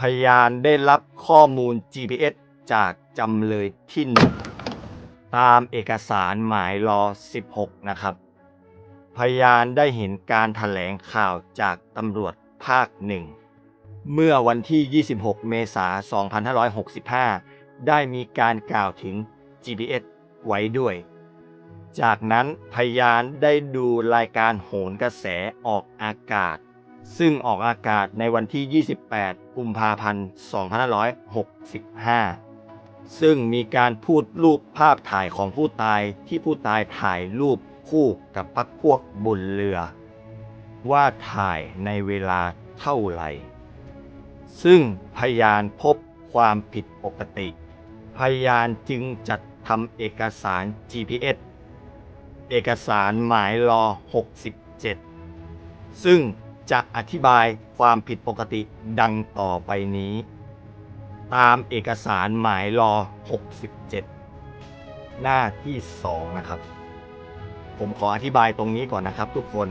พยานได้รับข้อมูล GPS จากจำเลยที่หนึ่งตามเอกสารหมายรอ 16 นะครับ พยานได้เห็นการถแถลงข่าวจากตำรวจภาคหนึ่งเมื่อวันที่ 26 เมษายน 2565 ได้มีการกล่าวถึง GPS ไว้ด้วย จากนั้นพยานได้ดูรายการโหนกระแสออกอากาศ ซึ่งออกอากาศในวันที่ 28 กุมภาพันธ์ 2565 ซึ่งมีการพูดรูปภาพถ่ายของผู้ตายที่ผู้ตายถ่ายรูปคู่กับพักพวกบนเรือ ว่าถ่ายในเวลาเท่าไหร่ ซึ่งพยานพบความผิดปกติ พยานจึงจัดทำเอกสาร GPS เอกสารหมายรอ 67 ซึ่ง จะอธิบายความผิดปกติดังต่อไปนี้ ตามเอกสารหมายรอ 67 หน้าที่ 2 นะครับ ผมขออธิบายตรงนี้ก่อนนะครับทุกคน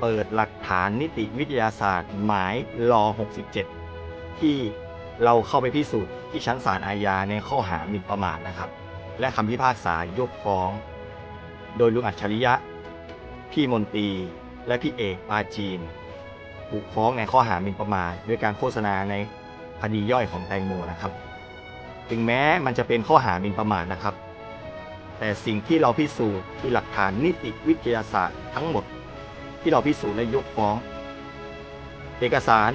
เปิดหลักฐานนิติวิทยาศาสตร์หมายรอ 67 ที่เราเข้าไปพิสูจน์ที่ชั้นศาลอาญาในข้อหาหมิ่นประมาทนะครับ และคำพิพากษายกฟ้อง โดยลุงอัจฉริยะ พี่มนตรีและพี่เอกปาจีน ถูกฟ้องในข้อหาหมิ่นประมาทด้วยการโฆษณาในคดีย่อยของแตงโมนะครับถึงแม้มันจะเป็นข้อหาหมิ่นประมาทนะครับ แต่สิ่งที่เราพิสูจน์คือหลักฐานนิติวิทยาศาสตร์ทั้งหมด ที่เราพิสูจน์และยกฟ้อง เอกสาร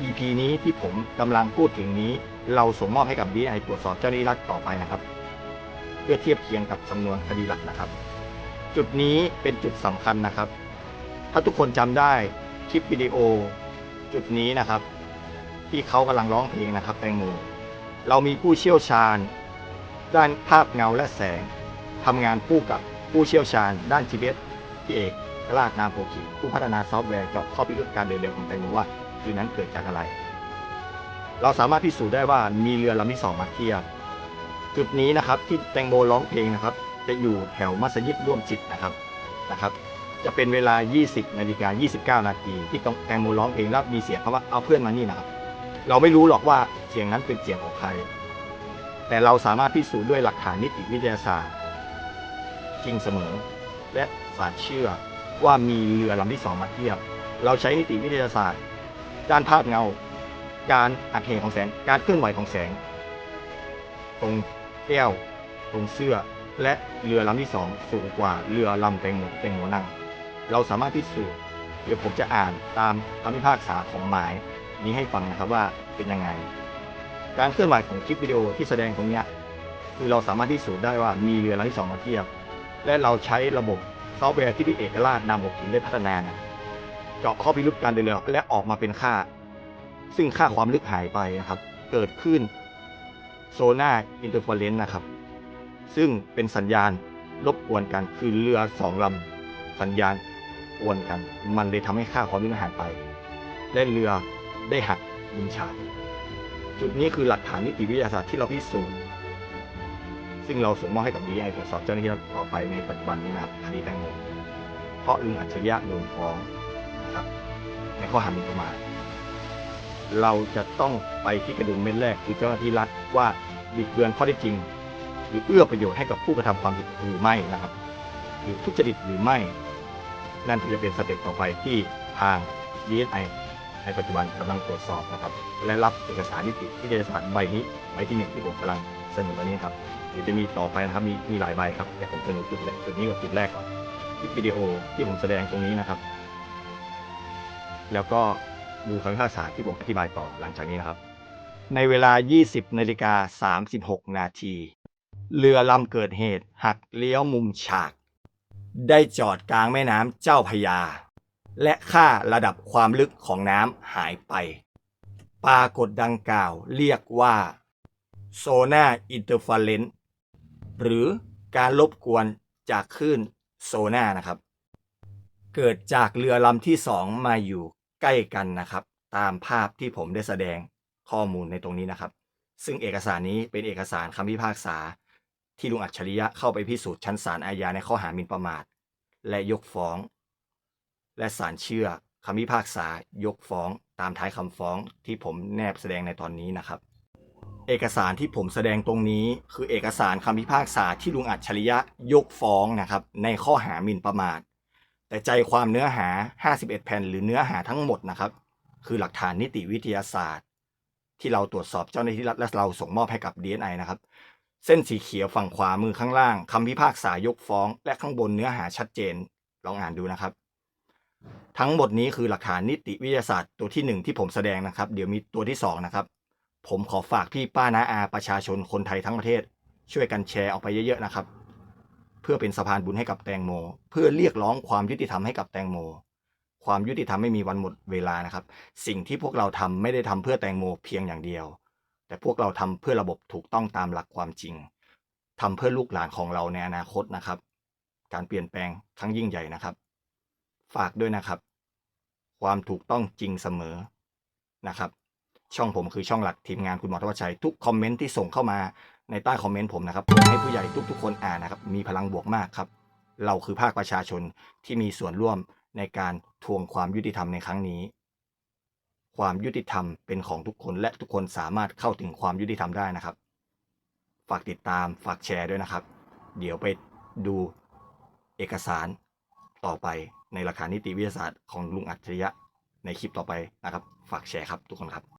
EP นี้ที่ผมกำลังพูดถึงนี้ เราส่งมอบให้กับ DI ตรวจสอบเจ้าหน้าที่รัฐต่อไปนะครับ เพื่อเทียบเคียงกับสำนวนคดีหลักนะครับ จุดนี้เป็นจุดสำคัญนะครับ ถ้าทุกคนจำได้ คลิปวิดีโอ จุดนี้นะครับ ที่เขากำลังร้องเพลงนะครับ แตงโมเรามีผู้เชี่ยวชาญ ด้านภาพเงาและแสงทำงานคู่กับผู้เชี่ยวชาญ ด้าน GPS พี่เอกกลาดนามโพขีผู้พัฒนาซอฟต์แวร์เจาะข้อพิรุธการเดินเรือของแตงโมว่าคืนนั้นเกิดจากอะไร เราสามารถพิสูจน์ได้ว่ามีเรือลำที่สองมาเทียบจุดนี้นะครับที่แตงโมร้องเพลงนะครับ จะอยู่แถวมัสยิดร่วมจิตนะครับนะครับ จะเป็นเวลา 20นาฬิกา29 นาทีที่แตงโมร้องเพลงแล้วมีเสียงคำว่าเอาเพื่อนมานี่นะครับ เราไม่รู้หรอกว่าเสียงนั้นเป็นเสียงของใคร แต่เราสามารถพิสูจน์ด้วยหลักฐานนิติวิทยาศาสตร์ จริงเสมอ และศาลเชื่อว่ามีเรือลำที่สองมาเทียบ เราใช้นิติวิทยาศาสตร์ ด้านภาพเงา การอักเหของแสง การเคลื่อนไหวของแสง ตรงแก้ว ตรงเสื้อ และเรือลำที่สองสูงกว่าเรือลำแตงโมแตงโมนั่ง เราสามารถพิสูจน์เดี๋ยวผมจะอ่านตามคำพิพากษาของหมายนี้ให้ฟังนะครับว่าเป็นยังไง การเคลื่อนไหวของคลิปวิดีโอที่แสดงตรงเนี้ยคือเราสามารถพิสูจน์ได้ว่ามีเรือลำที่สองมาเทียบ และเราใช้ระบบซอฟต์แวร์ที่พี่เอกราชนามอกถึงได้พัฒนานะเจาะข้อพิรุธการเดินเรือและออกมาเป็นค่า ซึ่งค่าความลึกหายไปนะครับ เกิดขึ้นโซน่าอินเตอร์เฟอเรนซ์นะครับ ซึ่งเป็นสัญญาณรบกวนกันคือเรือสองลำสัญญาณ กวนกัน มันเลยทำให้ค่าความลึกหายไป และเรือได้หักยิงฉาจุดนี้คือหลักฐานนิติวิทยาศาสตร์ที่เราพิสูจน์ซึ่งเราส่งมอบให้กับ DI ตรวจสอบเจ้าหน้าที่ต่อไปในปัจจุบันนี้นะครับคดีแตงโมเพราะลุงอัจฉริยะโดนฟ้องนะครับในข้อหาหมิ่นประมาทเราจะต้องไปที่กระดุมเม็ดแรกคือเจ้าหน้าที่รัฐว่าบิดเบือนข้อเท็จจริง หรือเอื้อประโยชน์ให้กับผู้กระทำความผิดหรือไม่นะครับ หรือทุจริตหรือไม่ นั่นจะเป็นสเต็ปต่อไปที่ทาง DSI ในปัจจุบันกำลังตรวจสอบนะครับ และรับเอกสารนิติวิทยาศาสตร์ใบนี้ใบที่หนึ่งที่ผมกำลังเสนอวันนี้ครับเดี๋ยวจะมีต่อไปนะครับมีมีหลายใบครับแต่ผมเสนอจุดแรกจุดนี้กับจุดแรกก่อนคลิปวิดีโอที่ผมแสดงตรงนี้นะครับ แล้วก็ดูคำพิพากษาที่ผมอธิบายต่อหลังจากนี้นะครับ ในเวลา 20นาฬิกา36 นาทีเรือลำเกิดเหตุหักเลี้ยวมุมฉาก ได้จอดกลางแม่น้ำเจ้าพยา และค่าระดับความลึกของน้ำหายไป ปรากฏดังกล่าวเรียกว่าโซนาอินเตอร์ฟ r เรนซ์หรือการรบกวนจากคลื่นโซนานะครับ เกิดจากเรือลำที่สองมาอยู่ใกล้กันนะครับ ตามภาพที่ผมได้แสดงข้อมูลในตรงนี้นะครับ ซึ่งเอกสารนี้เป็นเอกสารคำพิพากษา ที่ลุงอัจฉริยะเข้าไปพิสูจน์ชั้นศาลอาญาในข้อหาหมิ่นประมาท และยกฟ้อง และศาลเชื่อคำพิพากษายกฟ้องตามท้ายคำฟ้องที่ผมแนบแสดงในตอนนี้นะครับ เอกสารที่ผมแสดงตรงนี้ คือเอกสารคำพิพากษาที่ลุงอัจฉริยะยกฟ้องนะครับ ในข้อหาหมิ่นประมาท แต่ใจความเนื้อหา 51 แผ่น หรือเนื้อหาทั้งหมดนะครับ คือหลักฐานนิติวิทยาศาสตร์ ที่เราตรวจสอบเจ้าหน้าที่รัฐและเราส่งมอบให้กับ DNI นะครับ เส้นสีเขียวฝั่งขวามือข้างล่างคำพิพากษายกฟ้อง และข้างบนเนื้อหาชัดเจน ลองอ่านดูนะครับ ทั้งหมดนี้คือหลักฐานนิติวิทยาศาสตร์ตัวที่หนึ่งที่ผมแสดงนะครับ เดี๋ยวมีตัวที่สองนะครับ ผมขอฝากพี่ป้าน้าอาประชาชนคนไทยทั้งประเทศ ช่วยกันแชร์ออกไปเยอะๆนะครับ เพื่อเป็นสะพานบุญให้กับแตงโม เพื่อเรียกร้องความยุติธรรมให้กับแตงโม ความยุติธรรมไม่มีวันหมดเวลานะครับ สิ่งที่พวกเราทำไม่ได้ทำเพื่อแตงโมเพียงอย่างเดียว แต่พวกเราทำเพื่อระบบถูกต้องตามหลักความจริงทำเพื่อลูกหลานของเราในอนาคตนะครับ การเปลี่ยนแปลงครั้งยิ่งใหญ่นะครับ ฝากด้วยนะครับ ความถูกต้องจริงเสมอนะครับ ช่องผมคือช่องหลักทีมงานคุณหมอทวชชัยทุกคอมเมนต์ที่ส่งเข้ามาในใต้คอมเมนต์ผมนะครับผมให้ผู้ใหญ่ทุกๆ คนอ่านนะครับ มีพลังบวกมากครับ เราคือภาคประชาชนที่มีส่วนร่วมในการทวงความยุติธรรมในครั้งนี้ ความยุติธรรมเป็นของทุกคนและทุกคนสามารถเข้าถึงความยุติธรรมได้นะครับ ฝากติดตามฝากแชร์ด้วยนะครับ เดี๋ยวไปดูเอกสารต่อไปในหลักานิติวิทยาศาสตร์ของลุงอัจฉริยะในคลิปต่อไปนะครับ ฝากแชร์ครับทุกคนครับ